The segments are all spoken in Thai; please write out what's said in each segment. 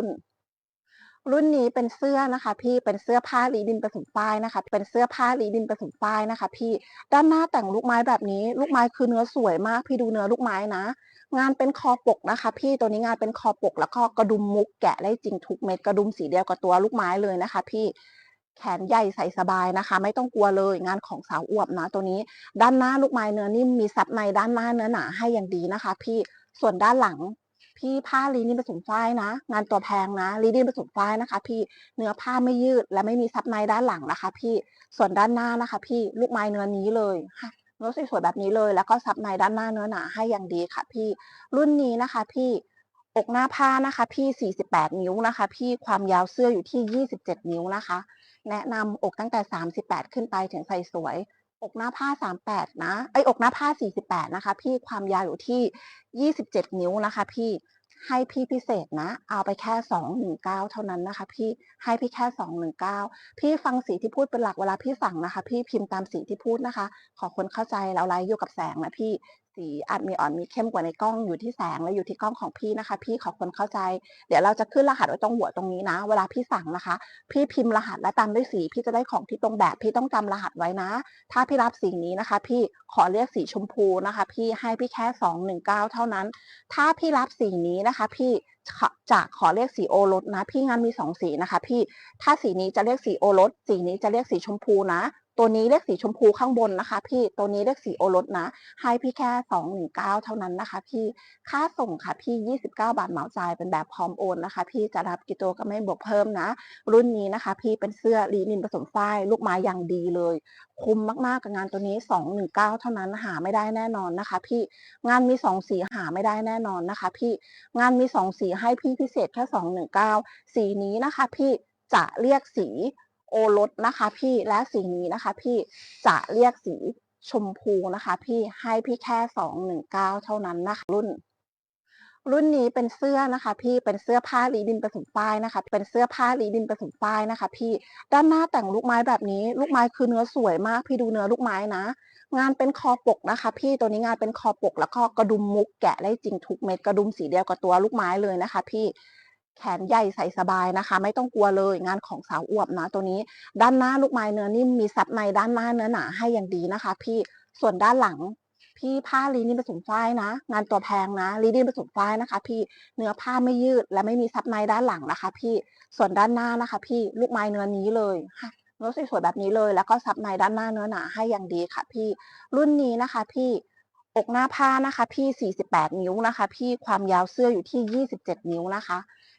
รุ่น รุ่นนี้เป็นเสื้อนะคะ พี่เป็นเสื้อผ้าลีดินผสมฝ้ายนะคะ เป็นเสื้อผ้าลีดินผสมฝ้ายนะคะ พี่ด้านหน้าแต่งลูกไม้แบบนี้ ลูกไม้คือเนื้อสวยมาก พี่ดูเนื้อลูกไม้นะ งานเป็นคอปกนะคะ พี่ตัวนี้งานเป็นคอปก แล้วก็กระดุมมุกแกะได้จริงทุกเม็ดกระดุมสีเดียวกับตัวลูกไม้เลยนะคะ พี่แขนใหญ่ใส่สบายนะคะ ไม่ต้องกลัวเลยงานของสาวอวบนะตัวนี้ ด้านหน้าลูกไม้เนื้อนิ่มมีซับในด้านหน้าเนื้อหนาให้อย่างดีนะคะ พี่ส่วนด้านหลัง พี่ผ้าลีนินผสมฝ้ายนะ งานตัวแพงนะลีนินผสมฝ้ายนะคะ พี่เนื้อผ้าไม่ยืดและไม่มีซับในด้านหลังนะคะ พี่ส่วนด้านหน้านะคะ พี่ลูกไม้เนื้อนี้เลยค่ะเนื้อสวยๆแบบนี้เลย แล้วก็ซับในด้านหน้าเนื้อหนาให้อย่างดีค่ะ พี่รุ่นนี้นะคะ พี่อกหน้าผ้านะคะ พี่ 48 นิ้วนะคะ พี่ความยาวเสื้ออยู่ที่ 27 นิ้วนะคะ แนะนำอกตั้งแต่ 38 ขึ้นไปถึงใส่สวย อกหน้าผ้า 38 นะไออกหน้าผ้า 48 นะคะ พี่ความยาวอยู่ที่ 27 นิ้วนะคะ พี่ให้พี่พิเศษนะ เอาไปแค่ 219 เท่านั้นนะคะ พี่ให้พี่แค่ 219 พี่ฟังสีที่พูดเป็นหลักเวลาพี่สั่งนะคะ พี่พิมพ์ตามสีที่พูดนะคะ ขอคนเข้าใจแล้วไลฟ์อยู่กับแสงนะพี่สีอาจมีอ่อนมีเข้มกว่าในกล้องอยู่ที่แสงและอยู่ที่กล้องของพี่นะคะ พี่ขอคนเข้าใจ เดี๋ยวเราจะขึ้นรหัสไว้ตรงหัวตรงนี้นะ เวลาพี่สั่งนะคะ พี่พิมพ์รหัสและตามด้วยสี พี่จะได้ของที่ตรงแบบพี่ต้องจำรหัสไว้นะ ถ้าพี่รับสีนี้นะคะ พี่ขอเรียกสีชมพูนะคะ พี่ให้พี่แค่219เท่านั้น ถ้าพี่รับสีนี้นะคะ พี่จะขอเรียกสีโอรสนะ พี่งานมีสองสีนะคะ พี่ถ้าสีนี้จะเรียกสีโอรสสีนี้จะเรียกสีชมพูนะ ตัวนี้เรียกสีชมพูข้างบนนะคะ พี่ตัวนี้เรียกสีโอรสนะ ให้พี่แค่219เท่านั้นนะคะ พี่ค่าส่งค่ะพี่29บาทเหมาจ่ายเป็นแบบพร้อมโอนนะคะ พี่จะรับกิโตก็ไม่บวกเพิ่มนะ รุ่นนี้นะคะ พี่เป็นเสื้อลีนินผสมฝ้ายลูกไม้อย่างดีเลย คุ้มมากๆกับงานตัวนี้219เท่านั้นหาไม่ได้แน่นอนนะคะ พี่งานมี2สีหาไม่ได้แน่นอนนะคะ พี่งานมี2สีให้พี่พิเศษแค่219สีนี้นะคะ พี่จะเรียกสี โอรสนะคะ พี่และสีนี้นะคะ พี่จะเรียกสีชมพูนะคะ พี่ให้พี่แค่219เท่านั้นนะคะ รุ่น รุ่นนี้เป็นเสื้อนะคะ พี่เป็นเสื้อผ้าลีดินผสมฝ้ายนะคะ เป็นเสื้อผ้าลีดินผสมฝ้ายนะคะ พี่ด้านหน้าแต่งลูกไม้แบบนี้ ลูกไม้คือเนื้อสวยมาก พี่ดูเนื้อลูกไม้นะงานเป็นคอปกนะคะ พี่ตัวนี้งานเป็นคอปก แล้วก็กระดุมมุกแกะได้จริงทุกเม็ดกระดุมสีเดียวกับตัวลูกไม้เลยนะคะ พี่ แขนใหญ่ใส่สบายนะคะ ไม่ต้องกลัวเลยงานของสาวอวบนะตัวนี้ ด้านหน้าลูกไม้เนื้อนิ่มมีซับในด้านหน้าเนื้อหนาให้อย่างดีนะคะ พี่ส่วนด้านหลังพี่ผ้าลีนินผสมฝ้ายนะ งานตัวแพงนะลีนินผสมฝ้ายนะคะ พี่เนื้อผ้าไม่ยืดและไม่มีซับในด้านหลังนะคะ พี่ส่วนด้านหน้านะคะ พี่ลูกไม้เนื้อนี้เลยค่ะเนื้อสวยๆแบบนี้เลย แล้วก็ซับในด้านหน้าเนื้อหนาให้อย่างดีค่ะ พี่รุ่นนี้นะคะ พี่อกหน้าผ้านะคะ พี่ 48 นิ้วนะคะ พี่ความยาวเสื้ออยู่ที่ 27 นิ้วนะคะ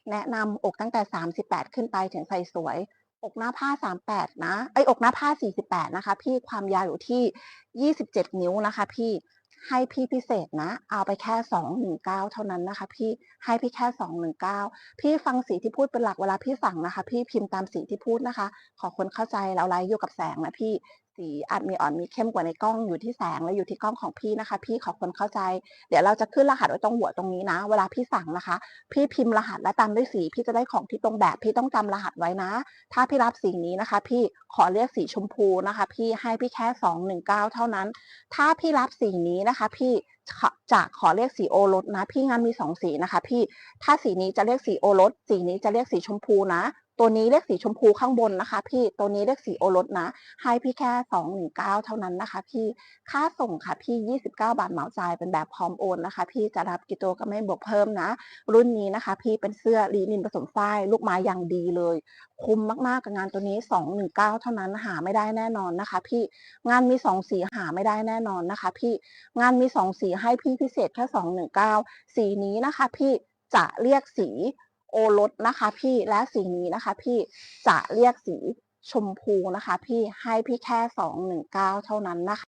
แนะนำอกตั้งแต่ 38 ขึ้นไปถึงใส่สวย อกหน้าผ้า 38 นะไออกหน้าผ้า 48 นะคะ พี่ความยาวอยู่ที่ 27 นิ้วนะคะ พี่ให้พี่พิเศษนะ เอาไปแค่ 219 เท่านั้นนะคะ พี่ให้พี่แค่ 219 พี่ฟังสีที่พูดเป็นหลักเวลาพี่สั่งนะคะ พี่พิมพ์ตามสีที่พูดนะคะ ขอคนเข้าใจแล้วไลฟ์อยู่กับแสงนะพี่ สีอาจมีอ่อนมีเข้มกว่าในกล้องอยู่ที่แสงและอยู่ที่กล้องของพี่นะคะ พี่ขอคนเข้าใจ เดี๋ยวเราจะขึ้นรหัสไว้ตรงหัวตรงนี้นะ เวลาพี่สั่งนะคะ พี่พิมพ์รหัสและตามด้วยสี พี่จะได้ของที่ตรงแบบพี่ต้องจำรหัสไว้นะ ถ้าพี่รับสีนี้นะคะ พี่ขอเรียกสีชมพูนะคะ พี่ให้พี่แค่219เท่านั้น ถ้าพี่รับสีนี้นะคะ พี่จะขอเรียกสีโอรสนะ พี่งานมี2สีนะคะ พี่ถ้าสีนี้จะเรียกสีโอรสสีนี้จะเรียกสีชมพูนะ ตัวนี้เรียกสีชมพูข้างบนนะคะ พี่ตัวนี้เรียกสีโอรสนะ ให้พี่แค่219เท่านั้นนะคะ พี่ค่าส่งค่ะพี่29บาทเหมาจ่ายเป็นแบบพร้อมโอนนะคะ พี่จะรับกิโตก็ไม่บวกเพิ่มนะ รุ่นนี้นะคะ พี่เป็นเสื้อลีนินผสมฝ้ายลูกไม้อย่างดีเลย คุ้มมากๆกับงานตัวนี้219เท่านั้นหาไม่ได้แน่นอนนะคะ พี่งานมี2สีหาไม่ได้แน่นอนนะคะ พี่งานมี2สีให้พี่พิเศษแค่219สีนี้นะคะ พี่จะเรียกสี โอรสนะคะพี่และสีนี้นะคะพี่จะเรียกสีชมพูนะคะพี่ให้พี่แค่ 219 เท่านั้นนะคะ